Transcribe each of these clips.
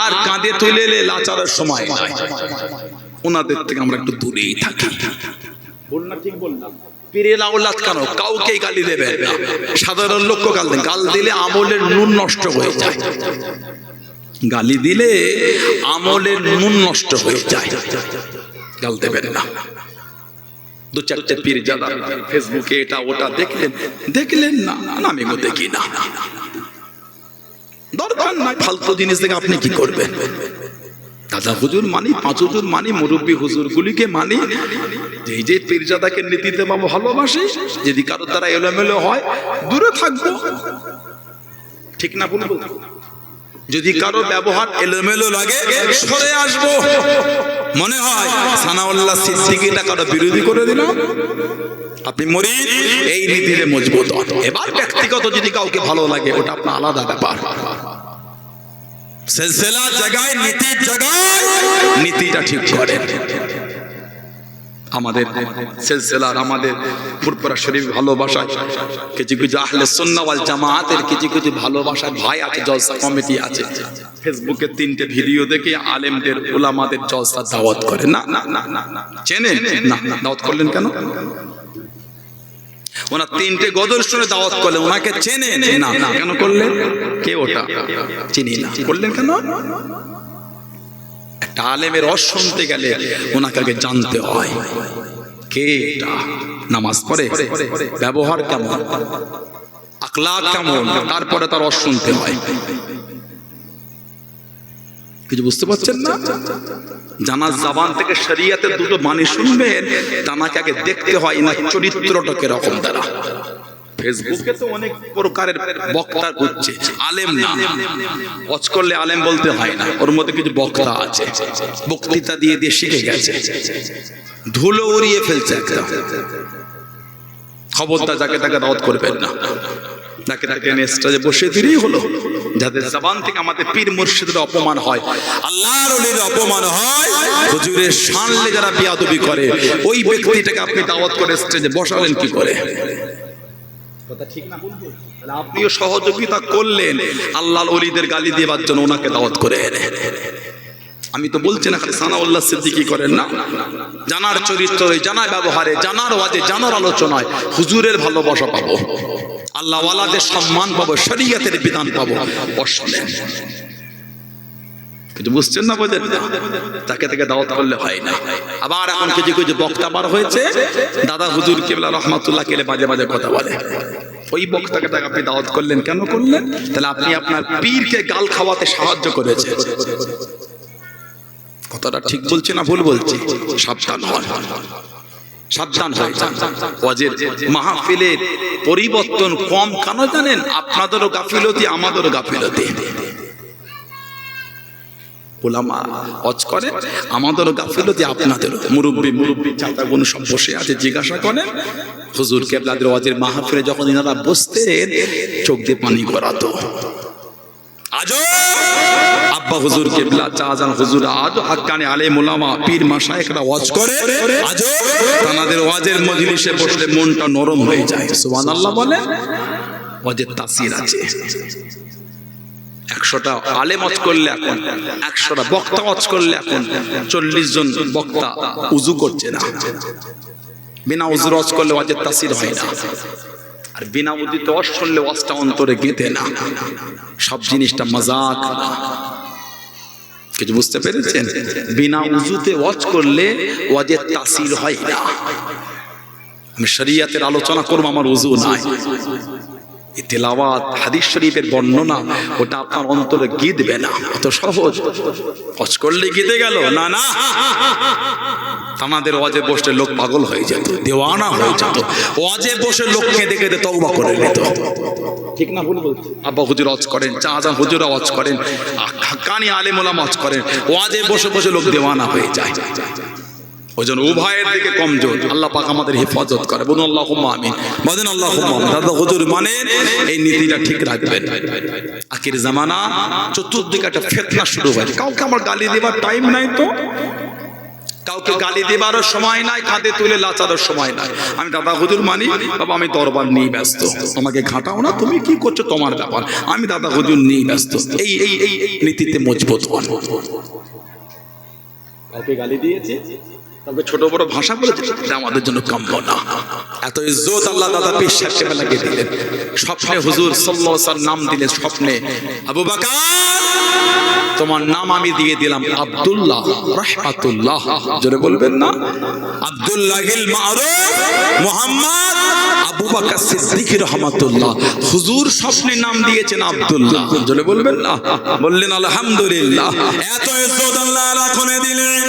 আর কাঁধে তুলে এলে লাচারের সময়। ওনাদের থেকে আমরা একটু দূরেই থাকি। কাউকে সাধারণ গাল দেন গাল দিলে আমলের নুন নষ্ট হয়ে যায়। গালি দিলে আমলের নুন নষ্ট হয়ে যায়। গাল দেবেন না। দু চারটে পীর জাদা ফেসবুকে এটা ওটা দেখলেন। দেখলেন না আমি দেখি না। ফালতু জিনিস থেকে আপনি কি করবেন? দাদা হুজুর মানি, পাঁচ হুজুর মানি, মুরব্বী হুজুর গুলিকে মানি যে যে পীরজাদাকে নীতিতে বা ভালোবাসি, যদি কারও দ্বারা এলোমেলো হয়, দূরে থাকব। ঠিক না বলব যদি কারও ব্যবহার এলোমেলো লাগে, সরে আসব। মনে হয় সানাউল্লাহ সিদ্দিকিটা কারও বিরোধী করে দিলাম আপনি মরি এই নীতিতে মজবুত। এবার ব্যক্তিগত যদি কাউকে ভালো লাগে, ওটা আপনার আলাদা ব্যাপার। সিলসিলা জায়গায় নীতির জায়গায় নীতিটা ঠিক করেন। আমাদের সিলসিলার আমাদের ফুরপুরা শরীফ ভালোবাসায় কিছু কিছু আহলে সুন্নাহ ওয়াল জামায়াতের কিছু কিছু ভালোবাসার ভাই আছে জলসা কমিটি আছে। ফেসবুকে তিনটে ভিডিও দেখে আলেমদের ওলামাদের জলসা দাওয়াত করে। না না না না চেনেন? না, দাওয়াত করলেন কেন? ওনার তিনটে গদর শুনে দাওয়াত করলেন। ওনাকে চেনে না কেন করলেন? কে ওটা? চিনি না। করলেন কেন? একটা আলেমের রস শুনতে গেলে ওনাকে আগে জানতে হয়। কে এটা? নামাজ পড়ে? ব্যবহার কেমন? আকলাক কেমন? তারপরে তার রস শুনতে হয়। কিছু বুঝতে পারছেন না? জানার জাবান থেকে শরিয়াতের দুটো বাণী শুনবেন তানাকে আগে দেখতে হয় না চরিত্রটা কীরকম দ্বারা। ফেসবুকে তো অনেক প্রকারের বক্তা ঘুরছে আলেম না। ওয়াচ করলে আলেম বলতে হয় না, ওর মধ্যে কিছু বক্তা আছে। বক্তৃতা দিয়ে দিয়ে শিখে গেছে। ধুলো উড়িয়ে ফেলছে একটা। খবরদার যাকে তাকে দাওয়াত করবেন না। তাকে তাকে স্টেজে বসে দিলেই হলো। যাদের জবান থেকে আমাদের পীর মুর্শিদের অপমান হয়, আল্লাহর অলির অপমান হয়, হুজুরের শানলে যারা বিয়াদবি করে, ওই ব্যক্তিটাকে আপনি দাওয়াত করে স্টেজে বসালেন কি করে? কথা ঠিক না? আপনিও সহযোগিতা করলেন, আল্লাহর অলিদের গালি দেওয়ার জন্য ওনাকে দাওয়াত করে আমি তো বলছি না খালি সানাউল্লাহ সিদ্দিকি করেন না। জানার চরিত্রে, জানার ব্যবহারে, জানার ওয়াজে, জানার আলোচনায় হুজুরের ভালোবাসা পাবো। আল্লাহওয়ালাদের সম্মান পাবো, শরীয়তের বিধান পাবো। অশোনেন কিছু বুঝছেন না বোঝেন তাকে তাকে দাওয়াত করলে হয় না। আবার এখন কিছু কিছু বক্তা বার হয়েছে, দাদা হুজুর কেবলা রহমাতুল্লাহ কেলে মাঝে মাঝে কথা বলে। ওই বক্তাকে তাকে আপনি দাওয়াত করলেন, কেন করলেন? তাহলে আপনি আপনার পীরকে গাল খাওয়াতে সাহায্য করেছে কথাটা ঠিক বলছে না ভুল বলছি? সাবধান হন। সাবধান হয়ে যান। ওয়াজের মাহফিলের পরিবর্তন কম কেন জানেন? আপনাদেরও গাফিলতি আমাদেরও গাফিলতি। ওলামা হজ করে আমাদেরও গাফিলতি আপনাদেরও। মুরব্বী মুরব্বী চাচা বোন সব বসে আছে জিজ্ঞাসা করেন হুজুর কেবলাদের ওয়াজের মাহফিলে যখন ইনারা বসতেন চোখ দিয়ে পানি করাতো আলে ওয়াজ করে মনটা নরম হয়ে যায়। তাসির আছে। একশোটা করলে এখন, একশোটা বক্তা করলে এখন, চল্লিশ জন বক্তা উজু করছে না। বিনা উজুর ওয়াজ করলে ওয়াজের তাসির হয় না। আর বিনা উদিত অস শুনলে অসটা অন্তরে গেঁথে না। সব জিনিসটা মজাক। কিছু বুঝতে পেরেছেন? বিনা উজুতে ওয়াজ করলে ওয়াজের তাসির হয় না। আমি শরিয়াতের আলোচনা করব, আমার উজু নাই। তেলাওয়াত হাদিস শরীফের বর্ণনা ওটা আপনার অন্তরে গিদবে না। অত সহজ। হজ করলে গিতে গেল? না না। আমাদের ওয়াজে বসলে লোক পাগল হয়ে যেত দেওয়ানা হয়ে যেত। ওয়াজে বসে লোককে দেখে দেখে তওবা করে নিত। ঠিক না ভুল আব্বা হুজুর ওয়াজ করেন চাচা হুজুর ওয়াজ করেন হাক্কানি আলেম ওলামা ওয়াজ করেন। ওয়াজে বসে বসে লোক দেওয়ানা হয়ে যায়। ওই জন্য উভয়ের দিকে কমজোর। আল্লাহ পাক আমাদের হেফাজত করে। বলুন আল্লাহ আমিন। বলেন আল্লাহ দাদা, হুজুর মানে এই নীতিটা ঠিক রাখবেন। আখির জামানা চতুর্দিকে একটা ফেতনা শুরু হয় কাউকে আমার গালি দেবার টাইম নাই তো? কাউকে গালি দেবারও সময় নাই, কাঁধে তুলে লাচারও সময় নাই। আমি দাদা, হুজুর মানি, বাবা, আমি দরবার নিয়ে ব্যস্ত। তোমাকে ঘাটাও না, তুমি কি করছ তোমার ব্যাপার? আমি দাদা, হুজুর নিয়ে ব্যস্ত। এই এই এই নীতিতে মজবুত হন। কাউকে গালি দিয়েছে? কাউকে ছোট বড় ভাষা এটা আমাদের জন্য কাম্য না। এত ইজ্জত আল্লাহ দাদা পীর সাহেবকে দিলেন। স্বপ্নে হুজুর ওয়াসাল্লাম নাম দিলেন স্বপ্নে। আবু বকর, তোমার নাম আমি দিয়ে দিলাম আব্দুল্লাহ, রাহমাতুল্লাহ। জোরে বলবেন না? আব্দুল্লাহিল মুহাম্মদ আবু বকর সিদ্দিক রহমাতুল্লাহ। হুজুর স্বপ্নে নাম দিয়েছেন আব্দুল্লাহ। জোরে বলবেন না? বললেন, আলহামদুলিল্লাহ। এত ইজ্জত আল্লাহ রাখনে দিলেন।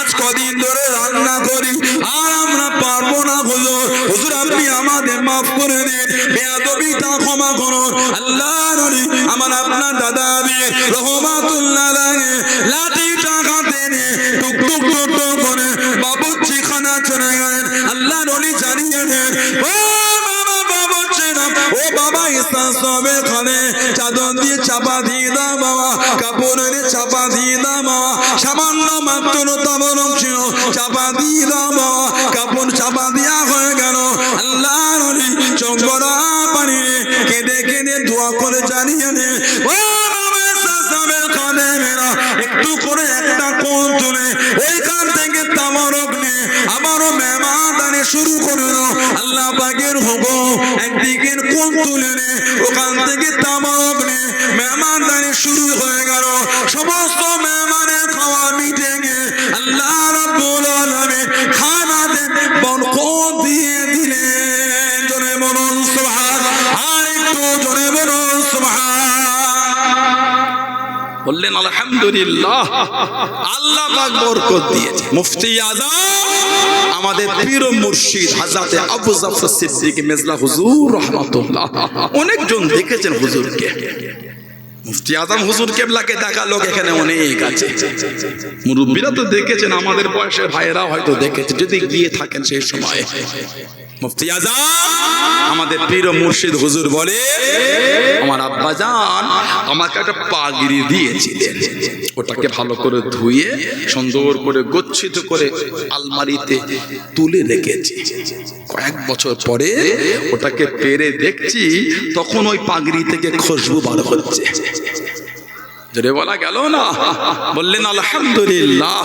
আজ কদিন ধরে রান্না করি, আর আমরা পারব না হুজুর। হুজুর, আপনি আমাদের মাফ করে দিন। বেয়াদবিটা ক্ষমা করুন। আল্লাহ নবী আমার আপনার দাদা আবি রহমাতুল্লাহ লাগে লাঠি টাকাতে নে টুক টুক টুক করে বাবুচ্চি খানা চলে গেলেন। আল্লাহ নবী জানিয়ে দেন, ও বাবা সবে খানে। চাদর দিয়ে চাপা দিয়ে দাও বাবা কাপড় চাপা দিয়ে দাও বাবা। সামান্য মাত্র তাবরম ছিল, চাপা দিয়ে দাও বাবা, কাপড় চাপা দেওয়া ওখান থেকে তামাক মেহমানদারি শুরু হয়ে গেল। সমস্ত মেহমানের বললেন, আলহামদুলিল্লাহ, আল্লাহ পাক বরকত দিয়েছে। মুফতি আজম, আমাদের পীর মুর্শিদ হাজরাতে আবু জাফর সিদ্দিক মেজলা হুজুর রহমাতুল্লাহ, অনেকজন দেখেছেন হুজুরকে। মুফতি আজম হুজুর কেবলাকে দেখা লোক এখানে অনেক আছে। মুরব্বীরা তো দেখেছেন, আমাদের বয়সের ভাইয়েরা হয়তো দেখেছে, যদি গিয়ে থাকেন সেই সময়। মুফতি আজম আমাদের পীর মুর্শিদ হুজুর বলে, আমার আব্বা জান আমাকে একটা পাগড়ি দিয়েছিলেন। ওটাকে ভালো করে ধুয়ে, সুন্দর করে গচ্ছিত করে আলমারিতে তুলে রেখেছি। কয়েক বছর পরে ওটাকে পেরে দেখছি, তখন ওই পাগড়ি থেকে খুশবু বার হচ্ছে। জোরে বলা গেল না? বললেন, আলহামদুলিল্লাহ।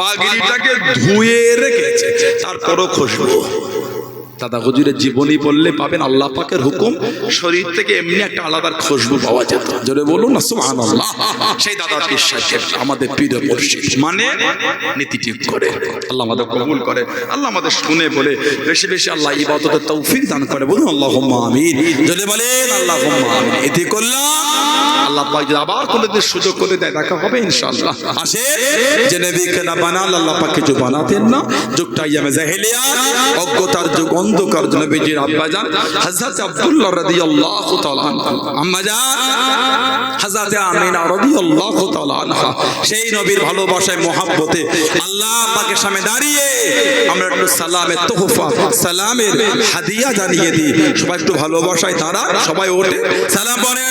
পাগড়িটাকে ধুয়ে রেখেছে, তারপরও খুশবু। দাদা হুজুরের জীবনী বললে পাবেন আল্লাহ পাকের হুকুম। শরীর থেকে এমনি একটা আলাদা খুশবু পাওয়া যেত। জোরে বলুন না, সুবহানাল্লাহ। সেই দাদা বিশ্বাসের আমাদের প্রিয় মুর্শিদ। মানে নীতি ঠিক করে। আল্লাহ আমাদের কবুল করে। আল্লাহ আমাদের শুনে বলে। বেশি বেশি আল্লাহ ইবাদতের তৌফিক দান করে। বলুন, আল্লাহুম্মা আমিন। জোরে বলেন, আল্লাহুম্মা আমিন। এতে করলাম। আল্লাহ পাক যদি আবার কোনোদিন সুযোগ করে দেয়, দেখা হবে ইনশাআল্লাহ। আসে যে নবীকে না বানাল, আল্লাহ পাক কিছু বানাতেন না। যুগটা ইয়ামে জাহেলিয়া অজ্ঞতার যুগ অন্ধকার নবীজির আব্বা জান হযরত আব্দুল্লাহ রাদিয়াল্লাহু তাআলা আম্মা জান হযরত আমিনা রাদিয়াল্লাহু তাআলা আনহা। সেই নবীর ভালোবাসায়, মহব্বতে আল্লাহ পাকের সামনে দাঁড়িয়ে আমরা একটু সালামের তোহফা, সালামের হাদিয়া জানিয়ে দিই। সবাই একটু ভালোবাসায় তারা সবাই ওঠে। সালাম পরে